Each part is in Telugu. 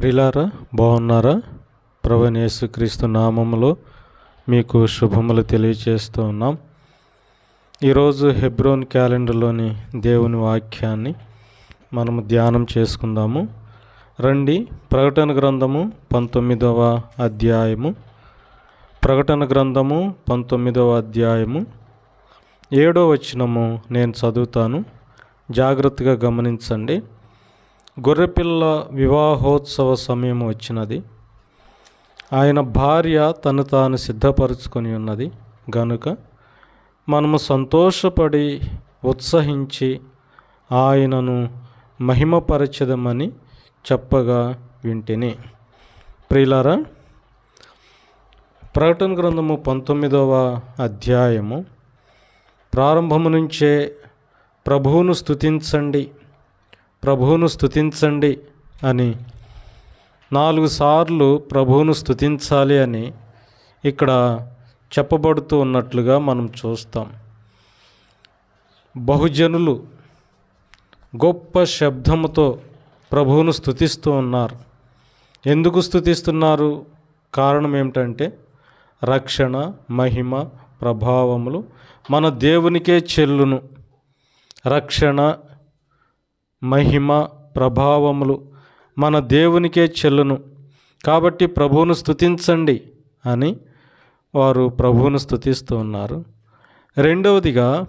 ప్రిలారా బాగున్నారా? క్రీస్తు నామములో మీకు శుభములు తెలియచేస్తూ ఉన్నాం. ఈరోజు హెబ్రోన్ క్యాలెండర్లోని దేవుని వాక్యాన్ని మనము ధ్యానం చేసుకుందాము. రండి ప్రకటన గ్రంథము పంతొమ్మిదవ అధ్యాయము. ప్రకటన గ్రంథము పంతొమ్మిదవ అధ్యాయము. ఏడో వచనము నేను చదువుతాను. జాగ్రత్తగా గమనించండి. గొర్రెపిల్ల వివాహోత్సవ సమయం వచ్చినది. ఆయన భార్య తను తాను సిద్ధపరచుకొని ఉన్నది. గనుక మనము సంతోషపడి ఉత్సహించి ఆయనను మహిమపరచదమని చెప్పగా వింటిని. ప్రియులారా ప్రకటన గ్రంథము పంతొమ్మిదవ అధ్యాయము. ప్రారంభము నుంచే ప్రభువును స్తుతించండి. ప్రభువును స్థుతించండి అని. నాలుగు సార్లు ప్రభువును స్థుతించాలి అని ఇక్కడ చెప్పబడుతూ ఉన్నట్లుగా మనం చూస్తాం. బహుజనులు గొప్ప శబ్దముతో ప్రభువును స్థుతిస్తూ ఉన్నారు. ఎందుకు స్థుతిస్తున్నారు కారణం ఏమిటంటే రక్షణ మహిమ ప్రభావములు మన దేవునికే చెల్లును. రక్షణ మహిమ ప్రభావములు మన దేవునికే చెల్లును. కాబట్టి ప్రభువును స్థుతించండి అని వారు ప్రభువును స్థుతిస్తూ ఉన్నారు. రెండవదిగా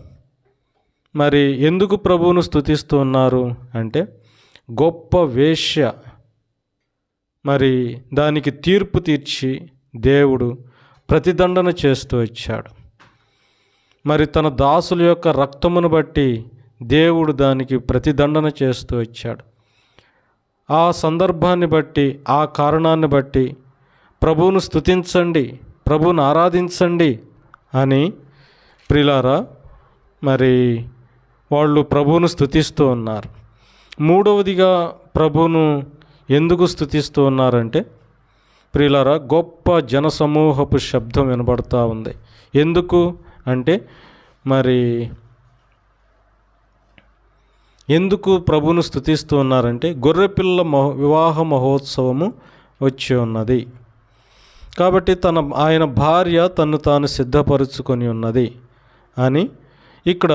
మరి ఎందుకు ప్రభువును స్థుతిస్తూ ఉన్నారు అంటే గొప్ప వేష్య మరి దానికి తీర్పు తీర్చి దేవుడు ప్రతిదండన చేస్తూ వచ్చాడు. మరి తన దాసుల యొక్క రక్తమును బట్టి దేవుడు దానికి ప్రతిదండన చేస్తూ వచ్చాడు. ఆ సందర్భాన్ని బట్టి ఆ కారణాన్ని బట్టి ప్రభువును స్థుతించండి ప్రభువును ఆరాధించండి అని ప్రిలారా మరి వాళ్ళు ప్రభువును స్థుతిస్తూ ఉన్నారు. మూడవదిగా ప్రభువును ఎందుకు స్థుతిస్తూ ఉన్నారంటే ప్రియులారా గొప్ప జనసమూహపు శబ్దం వినబడుతూ ఉంది. ఎందుకు? అంటే మరి ఎందుకు ప్రభును స్థుతిస్తూ ఉన్నారంటే గొర్రెపిల్ల మహో వివాహ మహోత్సవము వచ్చి ఉన్నది. కాబట్టి తన ఆయన భార్య తను తాను సిద్ధపరుచుకొని ఉన్నది అని ఇక్కడ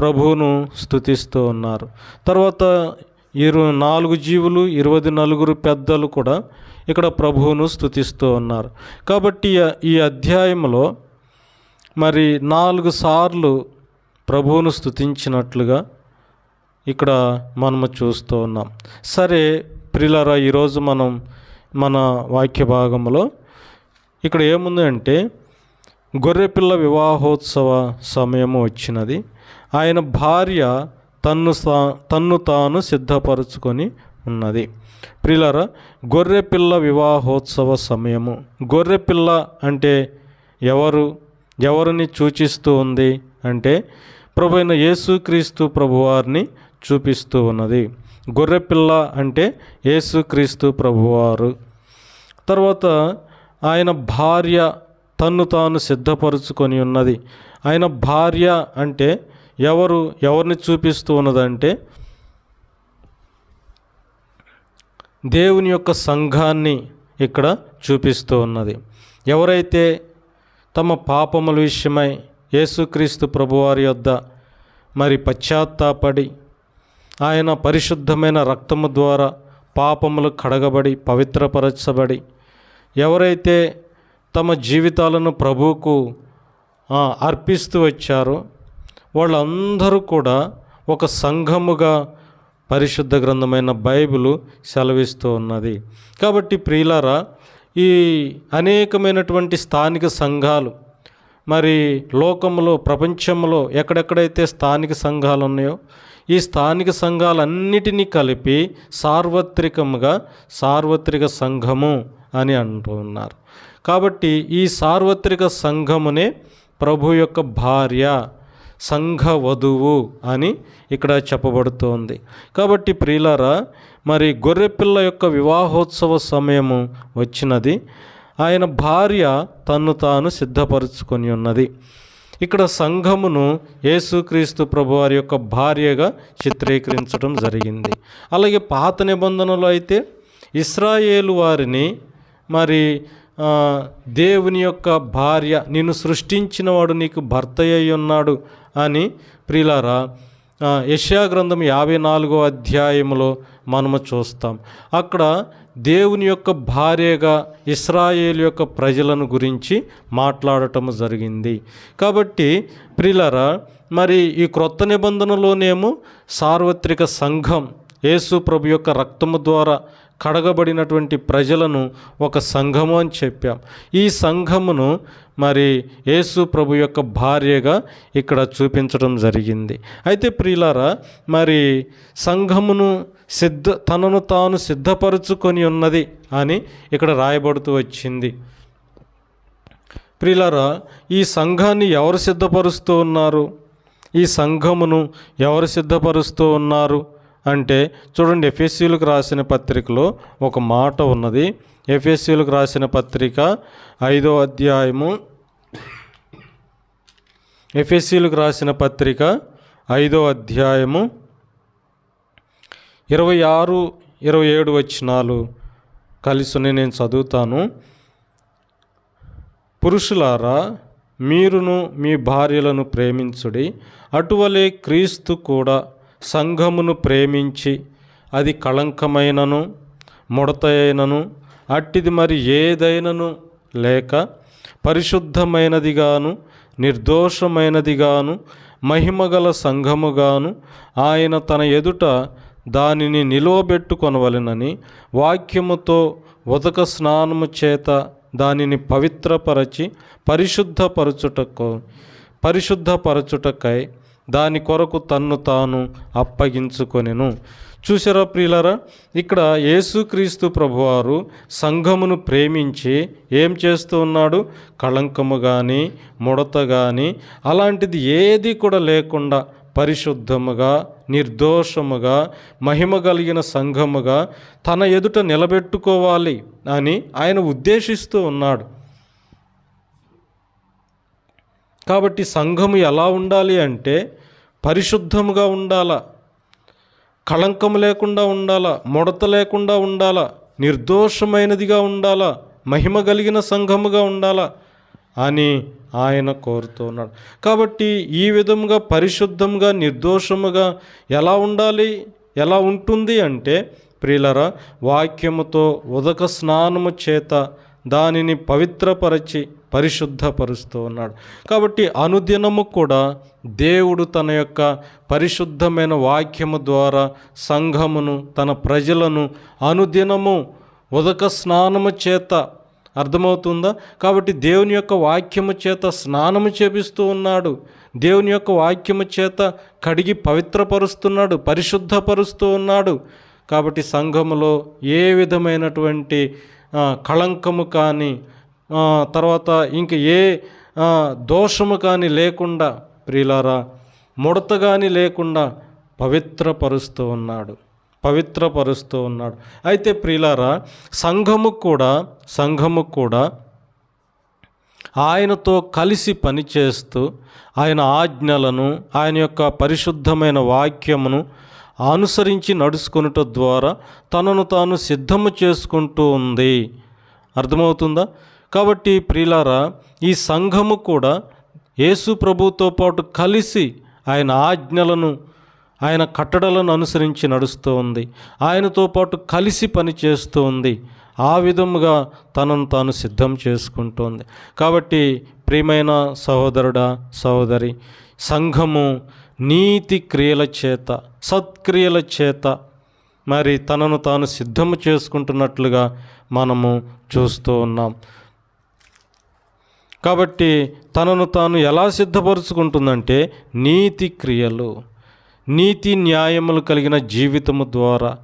ప్రభువును స్థుతిస్తూ ఉన్నారు. తర్వాత ఇరు నాలుగు జీవులు ఇరవై నలుగురు పెద్దలు కూడా ఇక్కడ ప్రభువును స్థుతిస్తూ ఉన్నారు. కాబట్టి ఈ అధ్యాయంలో మరి నాలుగు సార్లు ప్రభువును స్థుతించినట్లుగా ఇక్కడ మనము చూస్తూ ఉన్నాం. సరే ప్రిలరా ఈరోజు మనం మన వాక్య భాగంలో ఇక్కడ ఏముంది అంటే గొర్రెపిల్ల వివాహోత్సవ సమయము వచ్చినది. ఆయన భార్య తన్ను తన్ను తాను సిద్ధపరచుకొని ఉన్నది. ప్రిలరా గొర్రెపిల్ల వివాహోత్సవ సమయము. గొర్రెపిల్ల అంటే ఎవరు? ఎవరిని సూచిస్తూ ఉంది? అంటే ప్రభు అయిన యేసుక్రీస్తు ప్రభువారిని చూపిస్తూ ఉన్నది. గొర్రెపిల్ల అంటే యేసుక్రీస్తు ప్రభువారు. తర్వాత ఆయన భార్య తన్ను తాను సిద్ధపరుచుకొని ఉన్నది. ఆయన భార్య అంటే ఎవరు ఎవరిని చూపిస్తూ ఉన్నదంటే దేవుని యొక్క సంఘాన్ని ఇక్కడ చూపిస్తూ ఉన్నది. ఎవరైతే తమ పాపముల విషయమై యేసుక్రీస్తు ప్రభువారి యొద్ద మరి పశ్చాత్తాపడి ఆయన పరిశుద్ధమైన రక్తము ద్వారా పాపములు కడగబడి పవిత్రపరచబడి ఎవరైతే తమ జీవితాలను ప్రభువుకు అర్పిస్తూ వచ్చారో వాళ్ళందరూ కూడా ఒక సంఘముగా పరిశుద్ధ గ్రంథమైన బైబిల్ సెలవిస్తూ ఉన్నది. కాబట్టి ప్రియులారా ఈ అనేకమైనటువంటి స్థానిక సంఘాలు మరి లోకంలో ప్రపంచంలో ఎక్కడెక్కడైతే స్థానిక సంఘాలు ఉన్నాయో ఈ స్థానిక సంఘాలన్నిటినీ కలిపి సార్వత్రికముగా సార్వత్రిక సంఘము అని అంటూ ఉన్నారు. కాబట్టి ఈ సార్వత్రిక సంఘమునే ప్రభు యొక్క భార్య సంఘ వధువు అని ఇక్కడ చెప్పబడుతోంది. కాబట్టి ప్రియులారా మరి గొర్రెపిల్ల యొక్క వివాహోత్సవ సమయము వచ్చినది. ఆయన భార్య తన్ను తాను సిద్ధపరుచుకొని ఉన్నది. ఇక్కడ సంఘమును యేసుక్రీస్తు ప్రభువారి యొక్క భార్యగా చిత్రీకరించడం జరిగింది. అలాగే పాత నిబంధనలో అయితే ఇస్రాయేలు వారిని మరి దేవుని యొక్క భార్య నిన్ను సృష్టించినవాడు నీకు భర్త అయి ఉన్నాడు అని ప్రిలారా ఆ, యాభై నాలుగో అధ్యాయంలో మనము చూస్తాం. అక్కడ దేవుని యొక్క భార్యగా ఇస్రాయేల్ యొక్క ప్రజలను గురించి మాట్లాడటం జరిగింది. కాబట్టి ప్రిలరా మరి ఈ క్రొత్త నిబంధనలోనేమో సార్వత్రిక సంఘం యేసు ప్రభు యొక్క రక్తము ద్వారా కడగబడినటువంటి ప్రజలను ఒక సంఘము అని చెప్పాం. ఈ సంఘమును మరి యేసు ప్రభు యొక్క భార్యగా ఇక్కడ చూపించడం జరిగింది. అయితే ప్రియులారా మరి సంఘమును సిద్ధ తనను తాను సిద్ధపరుచుకొని ఉన్నది అని ఇక్కడ రాయబడుతూ వచ్చింది. ప్రియులారా ఈ సంఘాన్ని ఎవరు సిద్ధపరుస్తూ ఉన్నారు? ఈ సంఘమును ఎవరు సిద్ధపరుస్తూ ఉన్నారు? అంటే చూడండి ఎఫ్ఎస్సీలకు రాసిన పత్రికలో ఒక మాట ఉన్నది. ఎఫ్ఎస్సీలకు రాసిన పత్రిక ఐదో అధ్యాయము. ఎఫ్ఎస్సీలకు రాసిన పత్రిక ఐదో అధ్యాయము. ఇరవై ఆరు ఇరవై ఏడు వచ్చినాలు కలిసి నేను చదువుతాను. పురుషులారా మీరును మీ భార్యలను ప్రేమించుడి అటువలే క్రీస్తు కూడా సంఘమును ప్రేమించి అది కళంకమైనను ముడతైనను అట్టిది మరి ఏదైనను లేక పరిశుద్ధమైనదిగాను నిర్దోషమైనదిగాను మహిమగల సంఘముగాను ఆయన తన ఎదుట దానిని నిలువబెట్టుకొనవలెనని వాక్యముతో ఉదక స్నానము చేత దానిని పవిత్రపరచి పరిశుద్ధపరచుటకు పరిశుద్ధపరచుటకై దాని కొరకు తన్ను తాను అప్పగించుకొనెను. చూసారా ప్రియులరా? ఇక్కడ యేసుక్రీస్తు ప్రభువారు సంఘమును ప్రేమించి ఏం చేస్తూ ఉన్నాడు? కళంకము కానీ ముడత కానీ అలాంటిది ఏది కూడా లేకుండా పరిశుద్ధముగా నిర్దోషముగా మహిమ కలిగిన సంఘముగా తన ఎదుట నిలబెట్టుకోవాలి అని ఆయన ఉద్దేశిస్తూ ఉన్నాడు. కాబట్టి సంఘము ఎలా ఉండాలి అంటే పరిశుద్ధముగా ఉండాలా కళంకం లేకుండా ఉండాలా ముడత లేకుండా ఉండాలా నిర్దోషమైనదిగా ఉండాలా మహిమ కలిగిన సంఘముగా ఉండాలా అని ఆయన కోరుతూ ఉన్నాడు. కాబట్టి ఈ విధముగా పరిశుద్ధంగా నిర్దోషముగా ఎలా ఉండాలి? ఎలా ఉంటుంది అంటే ప్రియులరా వాక్యముతో ఉదక స్నానము చేత దానిని పవిత్రపరచి పరిశుద్ధపరుస్తూ ఉన్నాడు. కాబట్టి అనుదినము కూడా దేవుడు తన యొక్క పరిశుద్ధమైన వాక్యము ద్వారా సంఘమును తన ప్రజలను అనుదినము ఉదక స్నానము చేత అర్థమవుతుందా? కాబట్టి దేవుని యొక్క వాక్యము చేత స్నానము చేపిస్తూ ఉన్నాడు. దేవుని యొక్క వాక్యము చేత కడిగి పవిత్రపరుస్తున్నాడు పరిశుద్ధపరుస్తూ ఉన్నాడు. కాబట్టి సంఘములో ఏ విధమైనటువంటి కళంకము కానీ తర్వాత ఇంక ఏ దోషము కానీ లేకుండా ప్రియులారా ముడత కానీ లేకుండా పవిత్రపరుస్తూ ఉన్నాడు. పవిత్రపరుస్తూ ఉన్నాడు. అయితే ప్రియులారా సంఘము కూడా సంఘము కూడా ఆయనతో కలిసి పనిచేస్తూ ఆయన ఆజ్ఞలను ఆయన యొక్క పరిశుద్ధమైన వాక్యమును అనుసరించి నడుచుకునుట ద్వారా తనను తాను సిద్ధము చేసుకుంటూ ఉంది. అర్థమవుతుందా? కాబట్టి ప్రియులారా ఈ సంఘము కూడా యేసు ప్రభుతో పాటు కలిసి ఆయన ఆజ్ఞలను ఆయన కట్టడలను అనుసరించి నడుస్తూ ఉంది. ఆయనతో పాటు కలిసి పని చేస్తూ ఉంది. ఆ విధముగా తనను తాను సిద్ధం చేసుకుంటోంది. కాబట్టి ప్రియమైన సహోదరుడా సహోదరి సంఘము నీతి క్రియల చేత సత్క్రియల చేత మరి తనను తాను సిద్ధము చేసుకుంటున్నట్లుగా మనము చూస్తూ ఉన్నాం. కాబట్టి తనను తాను ఎలా సిద్ధపరుచుకుంటుందంటే నీతి క్రియలు. నీతి న్యాయములు కలిగిన జీవితము ద్వారా.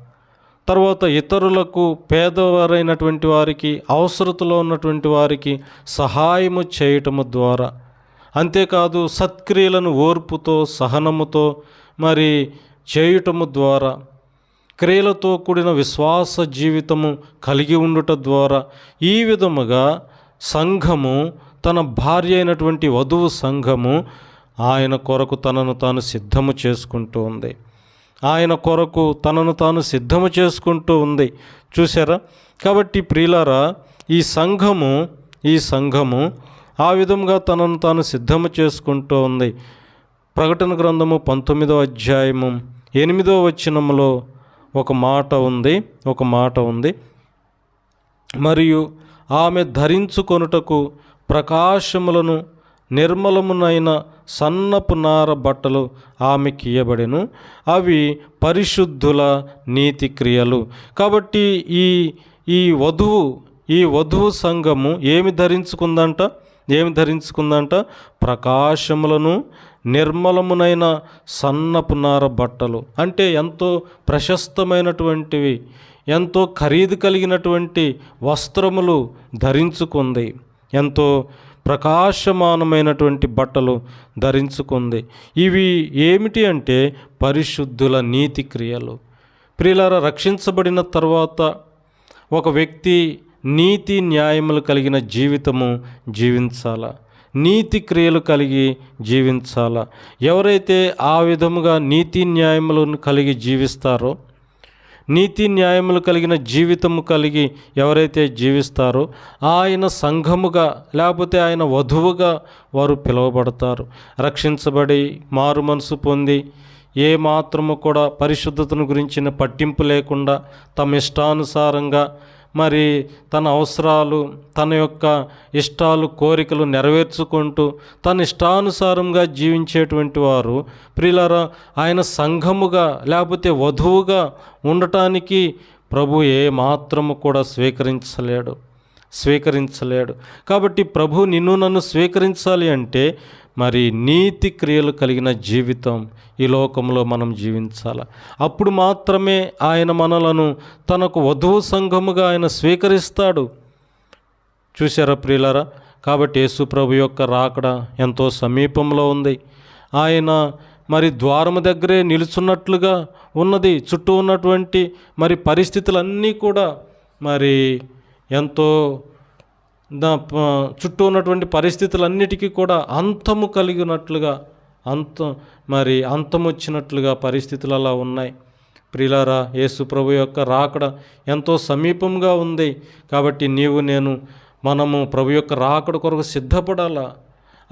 తర్వాత ఇతరులకు పేదవారైనటువంటి వారికి అవసరతలో ఉన్నటువంటి వారికి సహాయము చేయటము ద్వారా. అంతేకాదు సత్క్రియలను ఓర్పుతో సహనముతో మరి చేయటము ద్వారా. క్రియలతో కూడిన విశ్వాస జీవితము కలిగి ఉండుట ద్వారా. ఈ విధముగా సంఘము తన భార్య అయినటువంటి వధువు సంఘము ఆయన కొరకు తనను తాను సిద్ధము చేసుకుంటూ ఉంది. ఆయన కొరకు తనను తాను సిద్ధము చేసుకుంటూ ఉంది. చూసారా కాబట్టి ప్రియులారా ఈ సంఘము ఈ సంఘము ఆ విధంగా తనను తాను సిద్ధము చేసుకుంటూ ఉంది. ప్రకటన గ్రంథము పంతొమ్మిదో అధ్యాయము ఎనిమిదో వచనములో ఒక మాట ఉంది ఒక మాట ఉంది. మరియు ఆమె ధరించుకొనుటకు ప్రకాశములను నిర్మలమునైన సన్నపు నార బట్టలు ఆమెకి ఇయ్యబడెను. అవి పరిశుద్ధుల నీతి క్రియలు. కాబట్టి ఈ ఈ వధువు ఈ వధువు సంఘము ఏమి ధరించుకుందంట? ఏమి ధరించుకుందంట? ప్రకాశములను నిర్మలమునైన సన్నపు నార బట్టలు. అంటే ఎంతో ప్రశస్తమైనటువంటివి ఎంతో ఖరీదు కలిగినటువంటి వస్త్రములు ధరించుకుంది. ఎంతో ప్రకాశమానమైనటువంటి బట్టలు ధరించుకుంది. ఇవి ఏమిటి అంటే పరిశుద్ధుల నీతి క్రియలు. ప్రియులారా రక్షించబడిన తర్వాత ఒక వ్యక్తి నీతి న్యాయములు కలిగిన జీవితము జీవించాల? నీతి క్రియలు కలిగి జీవించాల? ఎవరైతే ఆ విధముగా నీతి న్యాయములను కలిగి జీవిస్తారో నీతి న్యాయములు కలిగిన జీవితము కలిగి ఎవరైతే జీవిస్తారో ఆయన సంఘముగా లేకపోతే ఆయన వధువుగా వారు పిలువబడతారు. రక్షించబడి మారు మనసు పొంది ఏ మాత్రము కూడా పరిశుద్ధతను గురించిన పట్టింపు లేకుండా తమ ఇష్టానుసారంగా మరి తన అవసరాలు తన యొక్క ఇష్టాలు కోరికలు నెరవేర్చుకుంటూ తన ఇష్టానుసారంగా జీవించేటువంటి వారు ప్రియులారా ఆయన సంఘముగా లేకపోతే వధువుగా ఉండటానికి ప్రభు ఏ మాత్రము కూడా స్వీకరించలేడు స్వీకరించలేడు. కాబట్టి ప్రభు నిన్ను నన్ను స్వీకరించాలి అంటే మరి నీతి క్రియలు కలిగిన జీవితం ఈ లోకంలో మనం జీవించాలి? అప్పుడు మాత్రమే ఆయన మనలను తనకు వధువు సంఘముగా ఆయన స్వీకరిస్తాడు. చూశారా ప్రియులారా? కాబట్టి యేసు ప్రభు యొక్క రాకడ ఎంతో సమీపంలో ఉంది. ఆయన మరి ద్వారము దగ్గరే నిలుచున్నట్లుగా ఉన్నది. చుట్టూ ఉన్నటువంటి మరి పరిస్థితులన్నీ కూడా మరి ఎంతో చుట్టూ ఉన్నటువంటి పరిస్థితులన్నిటికీ కూడా అంతము కలిగినట్లుగా అంతం మరి అంతం వచ్చినట్లుగా పరిస్థితులు అలా ఉన్నాయి. ప్రిలారా యేసు ప్రభు యొక్క రాకడ ఎంతో సమీపంగా ఉంది. కాబట్టి నీవు నేను మనము ప్రభు యొక్క రాకడ కొరకు సిద్ధపడాలా?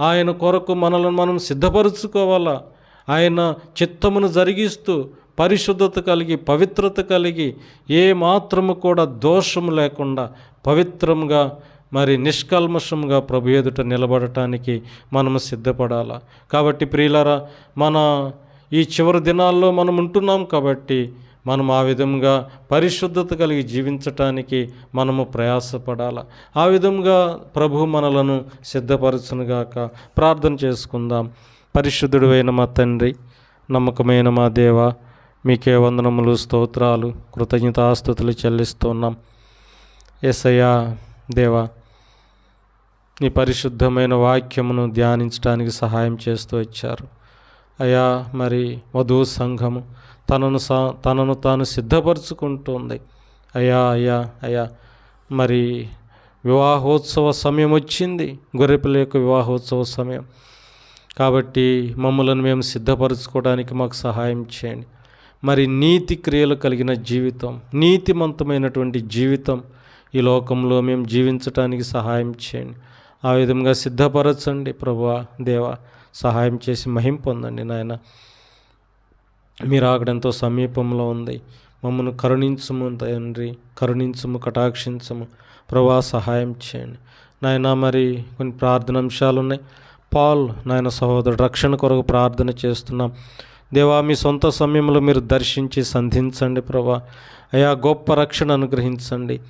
ఆయన కొరకు మనల్ని మనం సిద్ధపరుచుకోవాలా? ఆయన చిత్తమును జరిగిస్తూ పరిశుద్ధత కలిగి పవిత్రత కలిగి ఏ మాత్రము కూడా దోషము లేకుండా పవిత్రంగా మరి నిష్కల్మషంగా ప్రభు ఎదుట నిలబడటానికి మనము సిద్ధపడాలా. కాబట్టి ప్రియులరా మన ఈ చివరి దినాల్లో మనం ఉంటున్నాం కాబట్టి మనం ఆ విధంగా పరిశుద్ధత కలిగి జీవించటానికి మనము ప్రయాసపడాల. ఆ విధంగా ప్రభు మనలను సిద్ధపరచునుగాక ప్రార్థన చేసుకుందాం. పరిశుద్ధుడు అయిన మా తండ్రి నమ్మకమైన మా దేవ మీకే వందనములు స్తోత్రాలు కృతజ్ఞతాస్తుతులు చెల్లిస్తున్నాం. ఎస్ఐయా దేవా నీ పరిశుద్ధమైన వాక్యమును ధ్యానించడానికి సహాయం చేస్తూ వచ్చారు. అయా మరి వధువు సంఘము తనను తనను తాను సిద్ధపరచుకుంటుంది. అయా అయ్యా అయ్యా మరి వివాహోత్సవ సమయం వచ్చింది. గొర్రెపిల్ల యొక్క వివాహోత్సవ సమయం. కాబట్టి మమ్మలను మేము సిద్ధపరచుకోవడానికి మాకు సహాయం చేయండి. మరి నీతి క్రియలు కలిగిన జీవితం నీతిమంతమైనటువంటి జీవితం ఈ లోకంలో మేము జీవించటానికి సహాయం చేయండి. ఆ విధంగా సిద్ధపరచండి ప్రభు దేవా సహాయం చేసి మహిం పొందండి నాయన. మీరు ఆగడంతో సమీపంలో ఉంది. మమ్మను కరుణించము తండ్రి కరుణించము కటాక్షించము. ప్రభా సహాయం చేయండి. నాయన మరి కొన్ని ప్రార్థన అంశాలు ఉన్నాయి పాల్ నాయన సహోదరుడు రక్షణ కొరకు ప్రార్థన చేస్తున్నాం. దేవా మీ సొంత సమయంలో మీరు దర్శించి సంధించండి ప్రభా అయా గొప్ప రక్షణ అనుగ్రహించండి.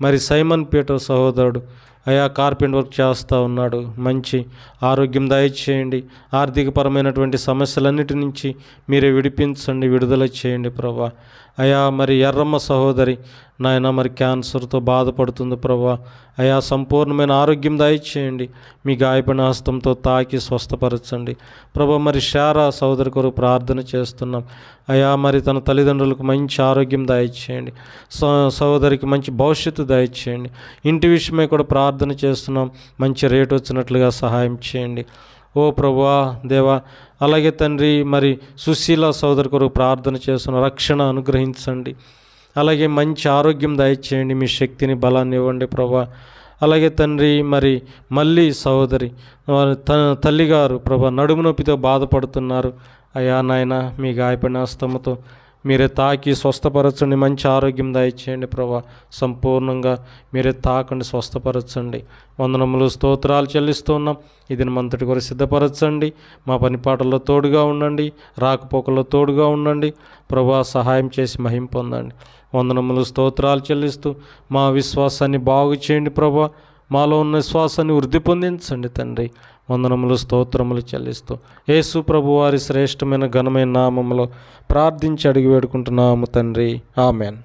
మరి సైమన్ పీటర్ సహోదరుడు అయా కార్పెంట్ వర్క్ చేస్తూ ఉన్నాడు. మంచి ఆరోగ్యం దయచేయండి. ఆర్థికపరమైనటువంటి సమస్యలన్నిటి నుంచి మీరే విడిపించండి విడుదల చేయండి ప్రభా. అయా మరి ఎర్రమ్మ సహోదరి నాయన మరి క్యాన్సర్తో బాధపడుతుంది ప్రభా. అయా సంపూర్ణమైన ఆరోగ్యం దయచేయండి. మీ గాయపడిన హస్తంతో తాకి స్వస్థపరచండి. ప్రభా మరి శారా సహోదరి కొరకు ప్రార్థన చేస్తున్నాం. అయా మరి తన తల్లిదండ్రులకు మంచి ఆరోగ్యం దయచేయండి. సహోదరికి మంచి భవిష్యత్తు దయచేయండి. ఇంటి విషయమై కూడా ప్రార్థన చేస్తున్నాం. మంచి రేటు వచ్చినట్లుగా సహాయం చేయండి. ఓ ప్రభా దేవా అలాగే తండ్రి మరి సుశీల సోదరి కొరకు ప్రార్థన చేస్తున్న రక్షణ అనుగ్రహించండి. అలాగే మంచి ఆరోగ్యం దయచేయండి మీ శక్తిని బలాన్ని ఇవ్వండి ప్రభా అలాగే తండ్రి మరి మళ్ళీ సహోదరి తన త తల్లిగారు ప్రభా నడుము నొప్పితో బాధపడుతున్నారు. అయ్యా నాయన మీ గాయపడిన హస్తముతో మీరే తాకి స్వస్థపరచండి మంచి ఆరోగ్యం దయచేయండి ప్రభా. సంపూర్ణంగా మీరే తాకండి స్వస్థపరచండి. వందనములు స్తోత్రాలు చెల్లిస్తున్నాం ఇది మంతటి కొరకు సిద్ధపరచండి. మా పని పాటల్లో తోడుగా ఉండండి. రాకపోకల్లో తోడుగా ఉండండి. ప్రభా సహాయం చేసి మహిం పొందండి. వందనములు స్తోత్రాలు చెల్లిస్తూ మా విశ్వాసాన్ని బాగు చేయండి ప్రభా. మాలో ఉన్న విశ్వాసాన్ని వృద్ధి పొందించండి తండ్రి. వందనములు స్తోత్రములు చెల్లిస్తూ. యేసు ప్రభు వారి శ్రేష్టమైన ఘనమైన నామములో ప్రార్థించి అడిగి వేడుకుంటున్నాము తండ్రి. ఆమెన్.